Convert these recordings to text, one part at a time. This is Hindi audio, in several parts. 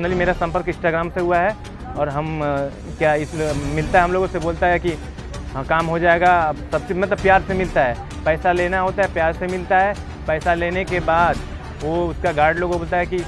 पर्सनली मेरा संपर्क इंस्टाग्राम से हुआ है और हम क्या इस, मिलता है हम लोगों से, बोलता है कि हाँ काम हो जाएगा सबसे मतलब प्यार से मिलता है। पैसा लेना होता है, प्यार से मिलता है। पैसा लेने के बाद वो उसका गार्ड लोगों को बोलता है कि,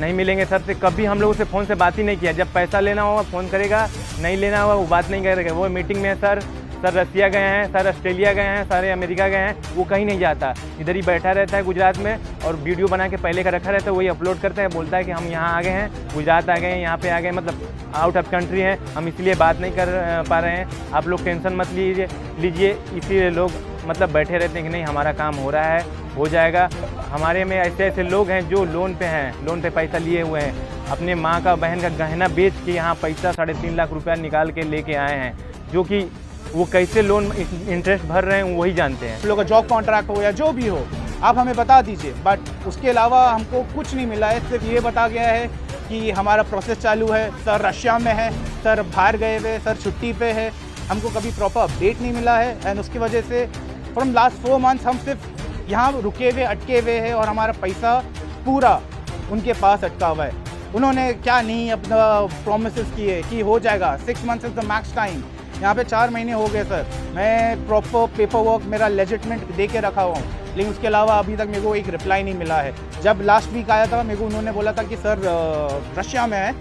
नहीं मिलेंगे सर से। कभी हम लोगों से फ़ोन से बात ही नहीं किया। जब पैसा लेना होगा फ़ोन करेगा, नहीं लेना होगा, वो बात नहीं करेगा। वो मीटिंग में है, सर। सर रसिया गए हैं, सर ऑस्ट्रेलिया गए हैं, सारे अमेरिका गए हैं, वो कहीं नहीं जाता। इधर ही बैठा रहता है गुजरात में और वीडियो बना के पहले का रखा रहता है, वही अपलोड करता है, बोलता है कि हम यहाँ आ गए हैं, गुजरात आ गए हैं, यहाँ पे आ गए मतलब आउट ऑफ़ कंट्री हैं, हम इसलिए बात नहीं कर पा रहे हैं। आप लोग टेंशन मत लीजिए लीजिए, इसीलिए लोग मतलब बैठे रहते हैं कि नहीं, हमारा काम हो रहा है, हो जाएगा। हमारे में ऐसे ऐसे लोग हैं जो लोन पे हैं लोन पे पैसा लिए हुए हैं। अपने माँ का बहन का गहना बेच के यहाँ पैसा साढ़े तीन लाख रुपया निकाल के लेके आए हैं, जो कि वो कैसे लोन इंटरेस्ट भर रहे हैं वही जानते हैं। लोग का जॉब कॉन्ट्रैक्ट हो या जो भी हो, आप हमें बता दीजिए। बट उसके अलावा हमको कुछ नहीं मिला है, सिर्फ़ ये बता गया है कि हमारा प्रोसेस चालू है सर रशिया में है सर बाहर गए हुए सर छुट्टी पे है। हमको कभी प्रॉपर अपडेट नहीं मिला है एंड उसकी वजह से फ्रॉम लास्ट फोर मंथ्स हम सिर्फ़ यहाँ रुके हुए, अटके हुए हैं, और हमारा पैसा पूरा उनके पास अटका हुआ है। उन्होंने क्या नहीं अपना प्रोमिस किए कि हो जाएगा। Six months is the max time यहाँ पे चार महीने हो गए सर मैं प्रॉपर पेपर वर्क मेरा लेजिटमेंट दे के रखा हुआ हूँ लेकिन उसके अलावा अभी तक मेरे को एक रिप्लाई नहीं मिला है जब लास्ट वीक आया था मेरे को उन्होंने बोला था कि सर अ, रशिया में है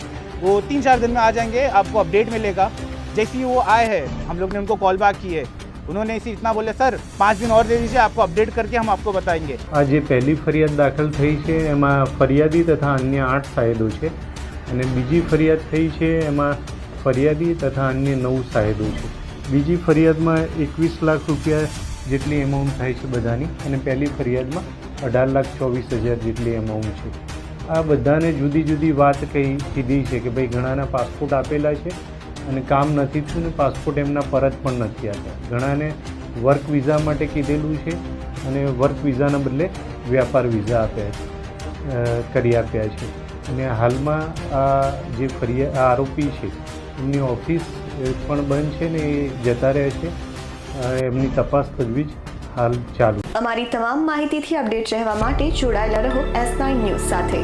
वो तीन चार दिन में आ जाएंगे आपको अपडेट मिलेगा जैसे ही वो आए हैं हम लोग ने उनको कॉल बैक की है उन्होंने इसी इतना बोले सर पाँच दिन और दे दीजिए आपको अपडेट करके हम आपको बताएंगे આ જે પહેલી ફરિયાદ દાખલ થઈ છે એમાં ફરિયાદી તથા અન્ય આઠ સાહેદો છે અને બીજી ફરિયાદ થઈ છે એમાં ફરિયાદી તથા અન્ય નવ સાહેબો છે. બીજી ફરિયાદમાં એકવીસ લાખ રૂપિયા જેટલી એમાઉન્ટ થાય છે બધાની અને પહેલી ફરિયાદમાં અઢાર લાખ ચોવીસ હજાર જેટલી એમાઉન્ટ છે. આ બધાને જુદી જુદી વાત કહી કીધી છે કે ભાઈ ઘણાના પાસપોર્ટ આપેલા છે અને કામ નથી થયું ને પાસપોર્ટ એમના પરત પણ નથી આપ્યા ઘણાને વર્ક વિઝા માટે કીધેલું છે અને વર્ક વિઝાના બદલે વ્યાપાર વિઝા આપ્યા કરી આપ્યા છે. અને હાલમાં આ જે ફરિયાદ આરોપી છે એમની ઓફિસ પણ બંધ છે ને એ જતા રહે છે. એમની તપાસ તજવીજ હાલ ચાલુ. અમારી તમામ માહિતીથી અપડેટ રહેવા માટે જોડાયેલા રહો એસ નાઇન ન્યૂઝ સાથે.